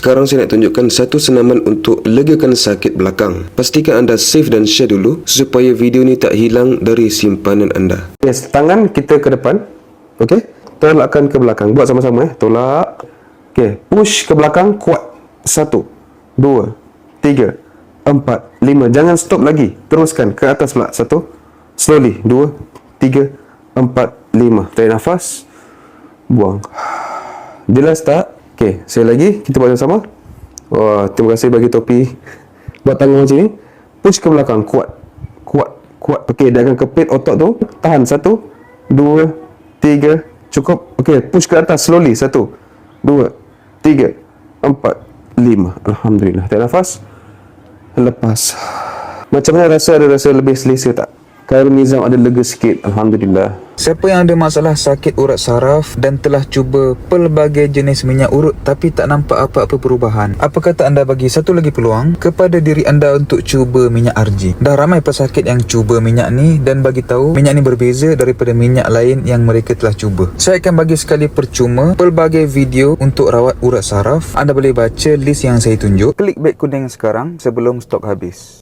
Sekarang saya nak tunjukkan satu senaman untuk legakan sakit belakang. Pastikan anda save dan share dulu supaya video ni tak hilang dari simpanan anda. Yes, tangan kita ke depan. Okey. Tolakkan ke belakang. Buat sama-sama eh. Tolak. Okey, push ke belakang kuat. Satu, dua, tiga, empat, lima. Jangan stop lagi. Teruskan ke atas pula. Satu, slowly. Dua, tiga, empat, lima. Tarik nafas. Buang. Jelas tak? Okey, sekali lagi kita buat sama-sama. Wah, terima kasih bagi topi. Buat tangan macam ni. Push ke belakang kuat. Kuat, kuat. Okey, akan kepit otot tu. Tahan satu, dua, tiga, cukup. Okey, push ke atas slowly. Satu, dua, tiga, empat, lima. Alhamdulillah. Tarik nafas. Lepas. Macam mana rasa ada rasa lebih selesa tak? Khairul Nizam ada lega sikit. Alhamdulillah. Siapa yang ada masalah sakit urat saraf dan telah cuba pelbagai jenis minyak urut tapi tak nampak apa-apa perubahan, apa kata anda bagi satu lagi peluang kepada diri anda untuk cuba minyak RG? Dah ramai pesakit yang cuba minyak ni dan bagi tahu minyak ni berbeza daripada minyak lain yang mereka telah cuba. Saya akan bagi sekali percuma pelbagai video untuk rawat urat saraf. Anda boleh baca list yang saya tunjuk. Klik beg kuning sekarang sebelum stok habis.